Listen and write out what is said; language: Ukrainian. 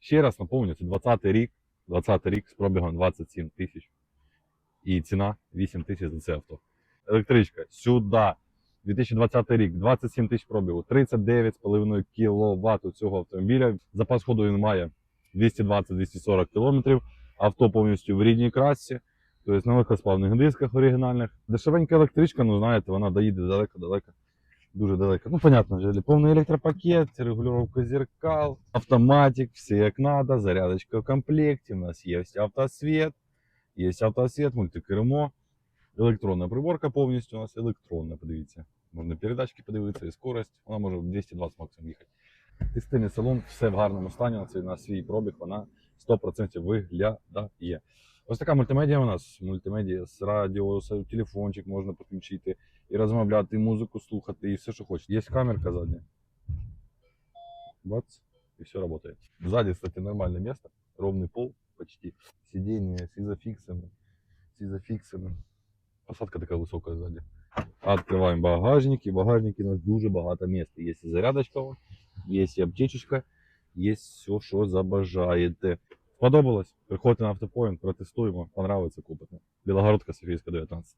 Ще раз напомню, це 20-й рік, 20-й рік з пробігом 27 тисяч. І ціна 8 тисяч за це авто. Електричка сюди. 2020 рік, 27 тисяч пробігу, 39,5 кВт у цього автомобіля. Запас ходу він має 220-240 км. Авто повністю в рідній красці, тобто на легкосплавних дисках оригінальних. Дешевенька електричка, ну знаєте, вона доїде далеко-далеко. Дуже далеко. Ну, понятно, же, повний електропакет, регулювання зеркал, автоматик, все як надо, зарядочка в комплекті. У нас є автосвіт, є автосвіт, мультикермо, електронна приборка повністю у нас електронна, подивіться. Можна передачки подивитися і скорость, вона може 220 максимум їхати. Тестильний салон, все в гарному стані, свій, на свій пробіг вона 100% виглядає. Ось така мультимедіа у нас. Мультимедіа з радіо, телефончик можна підключити і розмовляти, і музику слухати, і все, що хочеш. Є камерка задня. Бац, и все работает. Сзади, кстати, нормальное место, ровный пол почти. Сиденье с изофиксами, с изофиксами. Посадка такая высокая сзади. Открываем багажник, и в багажнике у нас дуже багато места. Есть и зарядочка, вон, есть и аптечечка, есть все, що забажаєте. Сподобалось? Приходьте на автопоінт, протестуємо, понравиться купите. Білогородка Софійська 19.